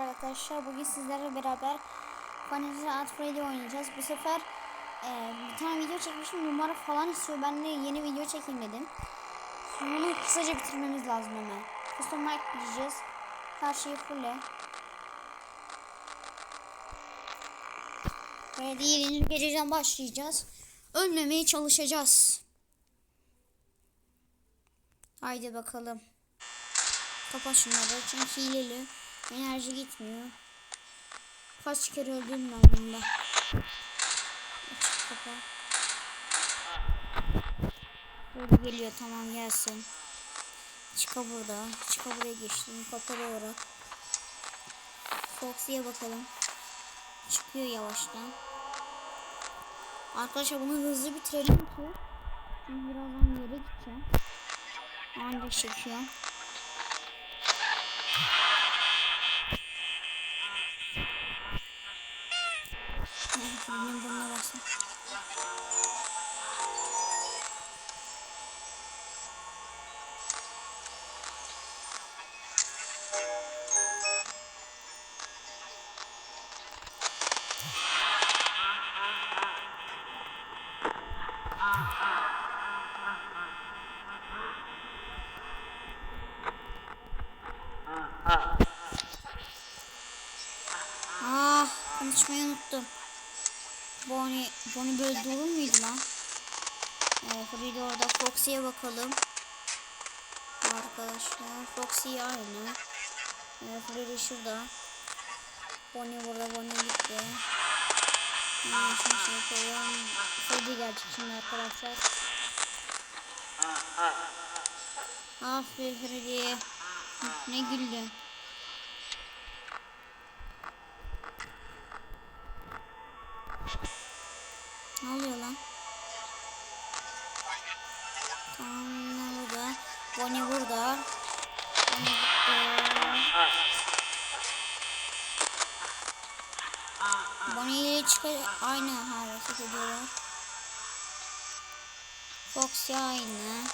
Arkadaşlar bugün sizlerle beraber Fantasy Art Freddy oynayacağız. Bu sefer e, bir tane video çekmişim numara falan istiyor. Ben de yeni video çekeyim dedim. Bunu kısaca bitirmemiz lazım hemen. Custom mic gireceğiz. Her şeyi fulle. Freddy 7. geceden başlayacağız. Ölmemeye çalışacağız. Haydi bakalım. Kapat şunları çünkü hileli. Enerji gitmiyor. Kaç kere öldüm ben bunda. Böyle geliyor tamam gelsin. Çıka burada. Çıka buraya geçtim. Kapalı olarak. Foxy'ye bakalım. Çıkıyor yavaştan. Arkadaşlar bunu hızlı bitirelim ki. Çünkü birazdan yere gideceğim. Ancak çekiyor. Konuşmayı unuttum. Bonnie, Bonnie böyle durur muydu lan? Evet, Freddy orada. Foxy'ye bakalım. Arkadaşlar, Foxy aynı. Evet, Freddy şurada. Bonnie burada, Bonnie gitti. Hemen şimdi şey koyalım. Freddy gelecek şimdi arkadaşlar. Ah be Freddy. Ne güldün. Ne oluyor lan? Tamam ne burada? Bonnie burada. Bonnie burada. Bonnie ile çıkar aynı hareket ediyorlar. Foxy aynı.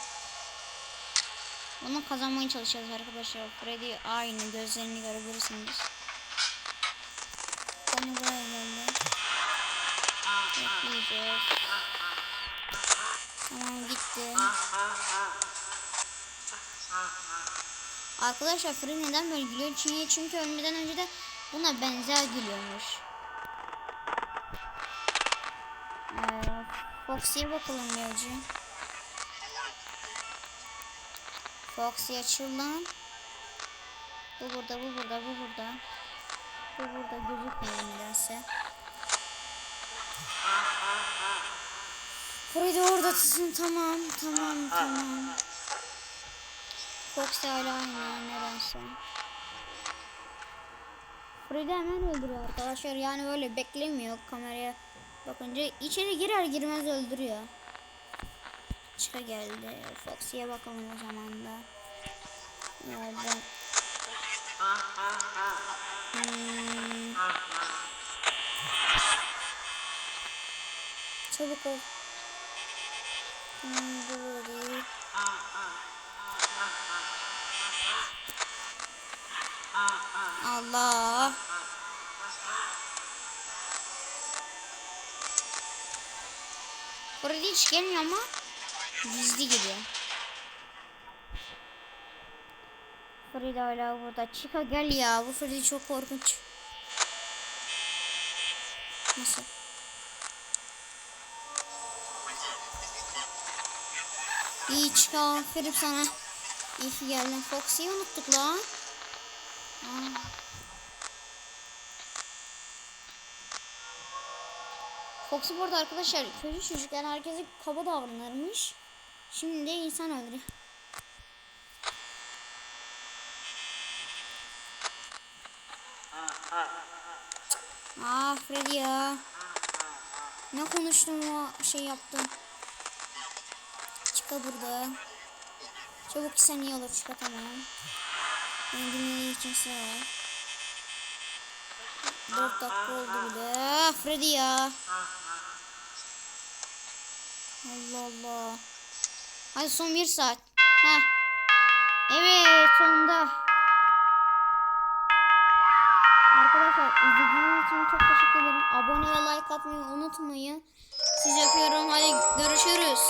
Bunu kazanmaya çalışacağız arkadaşlar. Freddy aynı gözlerini görebilirsiniz. Bonnie buraya geldi. Bekleyeceğiz. Tamam gitti. Arkadaşlar Freddy neden böyle gülüyor? Çünkü, çünkü ölmeden önce de buna benzer gülüyormuş. Ee, Foxy'ye bakalım önce. Foxy açıl lan. Bu burada, bu burada, bu burada. Bu burada gözükmüyor nedense. Freddy orada tutun tamam tamam tamam. Fox hala aynı nedense. Freddy hemen öldürüyor arkadaşlar yani böyle beklemiyor kameraya bakınca içeri girer girmez öldürüyor. Çıka geldi. Foxy'ye bakalım o zaman da. Nerede? Hmm. Çabuk ol. Burada. Allah. Buraya hiç gelmiyor ama gizli gibi. Freddy hala burada. Çıka gel ya. Bu Freddy çok korkunç. Nasıl? İyi çıka aferin sana. İyi ki geldin. Foxy'yi unuttuk lan. Aa. Foxy burada arkadaşlar kötü çocuk yani herkese kaba davranırmış. Şimdi de insan öldürüyor. Ah Freddy ya. Ne konuştum o şey yaptım. Çıka burada. Çabuk sen iyi olur çıka tamam. Ben dinleyen için sağ ol. 4 dakika oldu bile. Ah, Freddy ya. Allah Allah. Hadi son bir saat. Heh. Evet sonunda. Arkadaşlar izlediğiniz için çok teşekkür ederim. Abone ve like atmayı unutmayın. Sizi öpüyorum. Hadi görüşürüz.